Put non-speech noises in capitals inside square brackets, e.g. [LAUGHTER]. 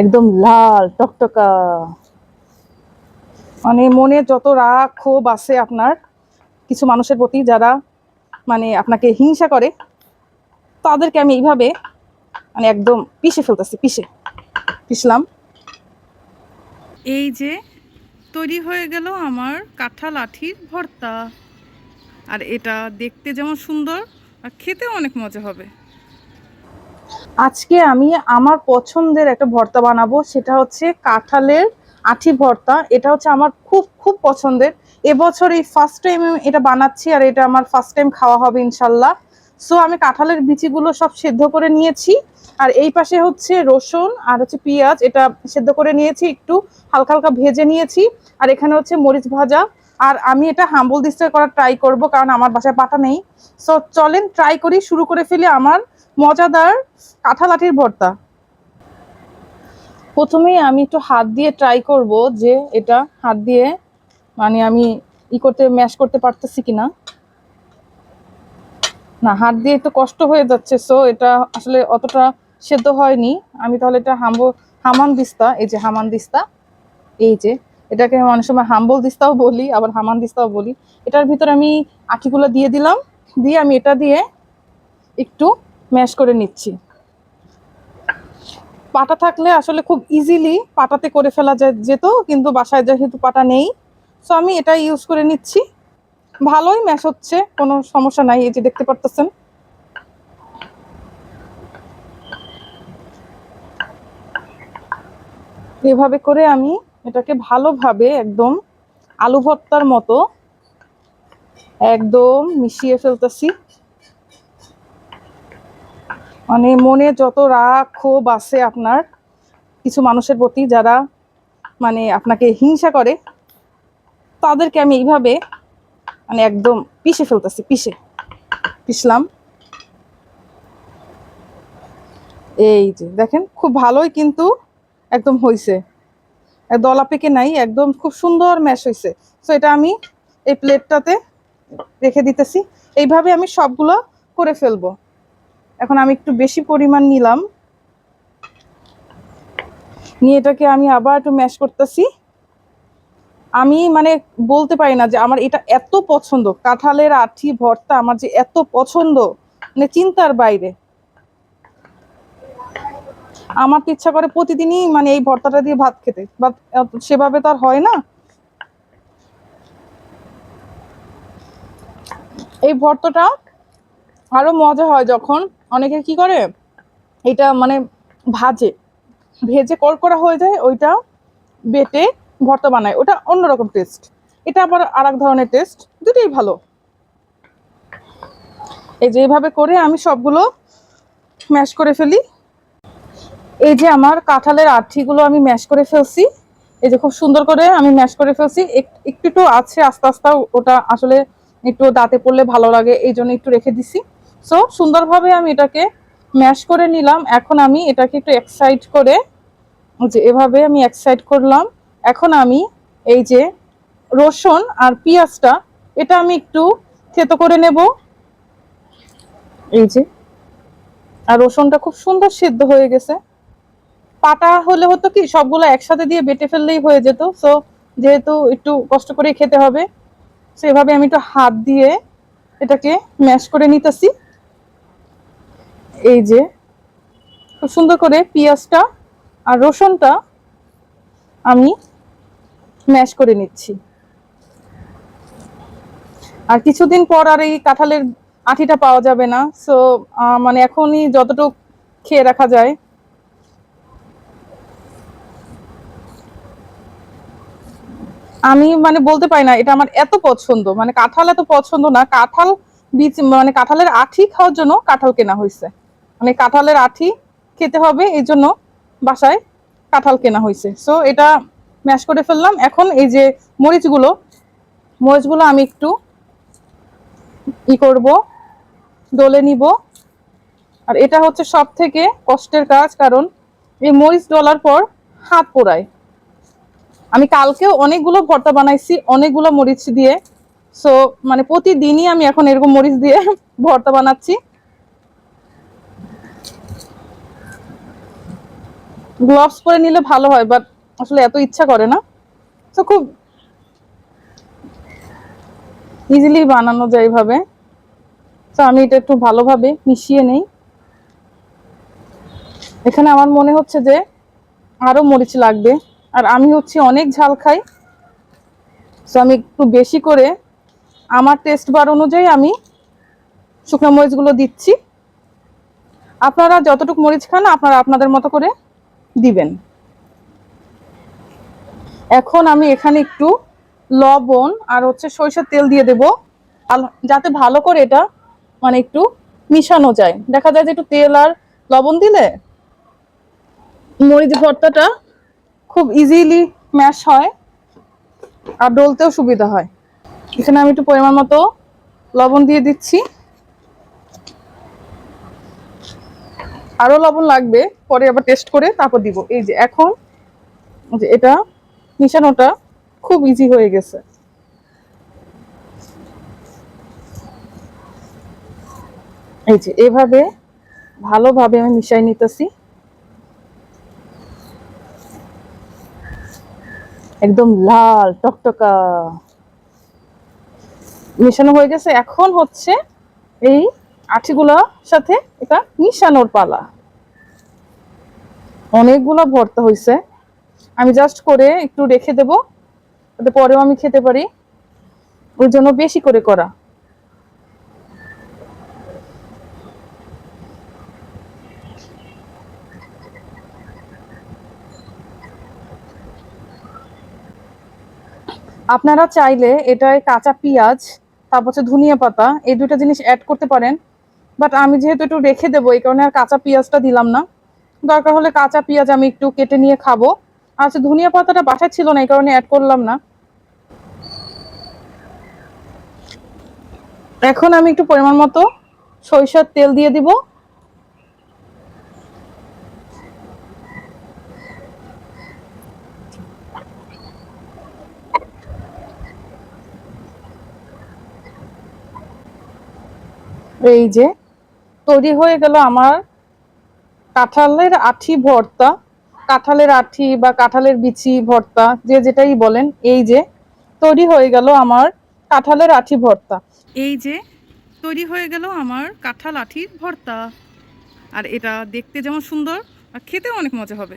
একদম লাল, টকটকা। মানে মনে যত রাগ, ক্ষোভ আছে আপনার, কিছু মানুষের প্রতি যারা মানে আপনাকে হিংসা করে, তাদেরকে আমি এইভাবে মানে একদম পিষে ফেলতেছি, পিষে, পিষলাম। এই যে তৈরি হয়ে গেল আমার কাঁঠা লাঠির ভর্তা। আর এটা দেখতে যেমন সুন্দর, আর খেতেও অনেক মজা হবে। আজকে আমি আমার পছন্দের একটা ভর্তা বানাবো, সেটা হচ্ছে কাঁঠালের আঠি ভর্তা। এটা হচ্ছে আমার খুব খুব পছন্দের। এবছর এই ফার্স্ট টাইম এটা বানাচ্ছি আর এটা আমার ফার্স্ট টাইম খাওয়া হবে ইনশাল্লাহ। সো আমি কাঁঠালের বিচিগুলো সব সেদ্ধ করে নিয়েছি। আর এই পাশে হচ্ছে রসুন আর হচ্ছে পেঁয়াজ, এটা সেদ্ধ করে নিয়েছি, একটু হালকা হালকা ভেজে নিয়েছি। আর এখানে হচ্ছে মরিচ ভাজা। আর আমি এটা হাম্বল দিস্তে করার ট্রাই করব, কারণ আমার বাসায় পাটা নেই। সো চলেন ট্রাই করি, শুরু করে ফেলি আমার মজাদার কাঁঠাল আঠির ভর্তা। প্রথমেই আমি একটু হাত দিয়ে ট্রাই করব যে এটা হাত দিয়ে মানে আমি ই করতে ম্যাশ করতে পারতেছি কিনা। না, হাত দিয়ে একটু কষ্ট হয়ে যাচ্ছে সো এটা আসলে অতটা সেদ্ধ হয়নি। আমি তাহলে এটা হাম্বো, হামান দিস্তা, এই যে হামান দিস্তা, এই যে এটাকে অনেক সময় হাম্বল দিস্তাও বলি, আবার হামান দিস্তাও বলি। এটার ভিতরে আমি আঠিগুলো দিয়ে দিলাম, দিয়ে আমি এটা দিয়ে একটু ম্যাশ করে নিচ্ছি। পাটা থাকলে আসলে খুব ইজিলি পাটাতে করে ফেলা যায় যেত, কিন্তু বাসায় যেহেতু পাটা নেই সো আমি এটা ইউজ করে নিচ্ছি। ভালোই ম্যাশ হচ্ছে, কোনো সমস্যা নাই, এই যে দেখতে পারতেছেন। এভাবে করে আমি এটাকে ভালোভাবে একদম আলু ভর্তার মতো একদম মিশিয়ে ফেলতেছি। মানে মনে যত রাগ, ক্ষোভ আছে আপনার, কিছু মানুষের প্রতি যারা মানে আপনাকে হিংসা করে, তাদেরকে আমি এইভাবে মানে একদম পিষে ফেলতেছি, পিষে, পিষলাম। এই যে দেখেন, খুব ভালোই কিন্তু একদম হয়েছে দলা পেকে নাই, একদম খুব সুন্দর ম্যাশ হয়েছে সো এটা আমি এই প্লেটটাতে রেখে দিতেছি। এইভাবে আমি সবগুলো করে ফেলব। এখন আমি একটু বেশি পরিমাণ নিলাম। নিয়ে এটাকে আমি আবার একটু ম্যাশ করতেছি। আমি মানে বলতে পারি না যে আমার এটা এত পছন্দ। কাঁঠালের আঠি ভর্তা আমার যে এত পছন্দ মানে চিন্তার বাইরে। আমার তো ইচ্ছা করে প্রতিদিনই মানে এই ভর্তাটা দিয়ে ভাত খেতে বাট সেভাবে তো আর হয় না। এই ভর্তাটা আরও মজা হয় যখন অনেকে কি করে? এটা মানে ভাজে। ভেজে কড়কড়া হয়ে যায়, ওইটা বেটে ভর্তা বানায়। ওটা অন্যরকম টেস্ট এটা আবার আর এক ধরনের টেস্ট দুটোই ভালো। এই যে এইভাবে করে আমি সবগুলো ম্যাশ করে ফেলি। এই যে আমার কাঁঠালের আঠিগুলো আমি ম্যাশ করে ফেলছি। এই যে খুব সুন্দর করে আমি ম্যাশ করে ফেলছি। এক- একটু একটু আছে, আস্তে আস্তে ওটা আসলে একটু দাঁতে পড়লে ভালো লাগে এই জন্য একটু রেখে দিছি। সো সুন্দরভাবে আমি এটাকে ম্যাশ করে নিলাম। এখন আমি এটাকে একটু এক্সাইড করে যে এভাবে আমি এক্সাইড করলাম। এখন আমি এই যে রসুন আর পেঁয়াজটা, এটা আমি একটু থেতো করে নেব। এই যে, আর রসুনটা খুব সুন্দর সিদ্ধ হয়ে গেছে। পাটা হলে হতো কি, সবগুলো একসাথে দিয়ে বেটে ফেললেই হয়ে যেত। সো যেহেতু একটু কষ্ট করে খেতে হবে সেভাবে আমি একটু হাত দিয়ে এটাকে ম্যাশ করে নিতেছি। এই যে, খুব সুন্দর করে পেঁয়াজটা আর রসুনটা আমি ম্যাশ করে নিচ্ছি। আর কিছুদিন পর আর এই কাঁঠালের আঠিটা পাওয়া যাবে না সো মানে এখনই যতটুকু খেয়ে রাখা যায়। আমি মানে বলতে পারি না, এটা আমার এত পছন্দ মানে কাঁঠাল এত পছন্দ না, কাঁঠাল বীজ মানে কাঁঠালের আঠি খাওয়ার জন্য কাঁঠাল কেনা হয়েছে। মানে কাঁঠালের আঠি খেতে হবে, এই জন্য বাসায় কাঁঠাল কেনা হয়েছে। সো এটা ম্যাশ করে ফেললাম। এখন এই যে মরিচগুলো মরিচগুলো আমি একটু ই করব, ডলে নিব। আর এটা হচ্ছে সব থেকে কষ্টের কাজ, কারণ এই মরিচ ডলার পর হাত পোড়ায়। আমি কালকেও অনেকগুলো ভর্তা বানাইছি, অনেকগুলো মরিচ দিয়ে। সো মানে প্রতিদিনই আমি এখন এরকম মরিচ দিয়ে [LAUGHS] ভর্তা বানাচ্ছি। গ্লাভস পরে নিলে ভালো হয় বাট আসলে এত ইচ্ছা করে না। তো খুব ইজিলি বানানো যায় এইভাবে। তো আমি এটা একটু ভালোভাবে মিশিয়ে নেই। এখানে আমার মনে হচ্ছে যে আরও মরিচ লাগবে। আর আমি হচ্ছে অনেক ঝাল খাই। তো আমি একটু বেশি করে আমার টেস্ট বার অনুযায়ী আমি শুকনো মরিচগুলো দিচ্ছি। আপনারা যতটুকু মরিচ খান, আপনারা আপনাদের মতো করে দিবেন। এখন আমি এখানে একটু লবণ আর হচ্ছে সরিষার তেল দিয়ে দেব। যাতে ভালো করে এটা মানে একটু মিশানো যায়। দেখা যায় যে একটু তেল আর লবণ দিলে মরিচ ভর্তাটা খুব ইজিলি ম্যাশ হয় আর ডলতেও সুবিধা হয়। এখানে আমি একটু পরিমাণ মতো লবণ দিয়ে দিচ্ছি। আরও লবণ লাগবে, পরে আবার টেস্ট করে তারপর দিব। এই যে এখন যে এটা মিশানোটা খুব ইজি হয়ে গেছে। এই যে এভাবে ভালোভাবে আমি মিশাই নিতেছি। একদম লাল, টকটকা। মিশানো হয়ে গেছে। এখন হচ্ছে এই আঠিগুলোর সাথে এটা মিশানোর পালা। অনেকগুলো ভর্তা হয়েছে আমি জাস্ট করে একটু রেখে দেব যাতে পরেও আমি খেতে পারি। ওই জন্য বেশি করে করা। আপনারা চাইলে এটায় কাঁচা পেঁয়াজ, তারপর হচ্ছে ধনিয়া পাতা, এই দুটো জিনিস অ্যাড করতে পারেন। বাট আমি যেহেতু একটু রেখে দেবো, এই কারণে আর কাঁচা পেঁয়াজটা দিলাম না। দরকার হলে কাঁচা পেঁয়াজ আমি একটু কেটে নিয়ে খাব। আচ্ছা ধনিয়া পাতাটা বাসায় ছিল না, এই কারণে অ্যাড করলাম না। এখন আমি একটু পরিমাণ মতো সরিষার তেল দিয়ে দিব। এই যে তৈরি হয়ে গেল আমার কাঁঠালের আঠি ভর্তা। কাঁঠালের আঠি বা কাঁঠালের বিচি ভর্তা, যে যেটাই বলেন, এই যে তৈরি হয়ে গেল আমার কাঁঠালের আঠি ভর্তা। এই যে তৈরি হয়ে গেল আমার কাঁঠাল আঠির ভর্তা। আর এটা দেখতে যেমন সুন্দর, আর খেতেও অনেক মজা হবে।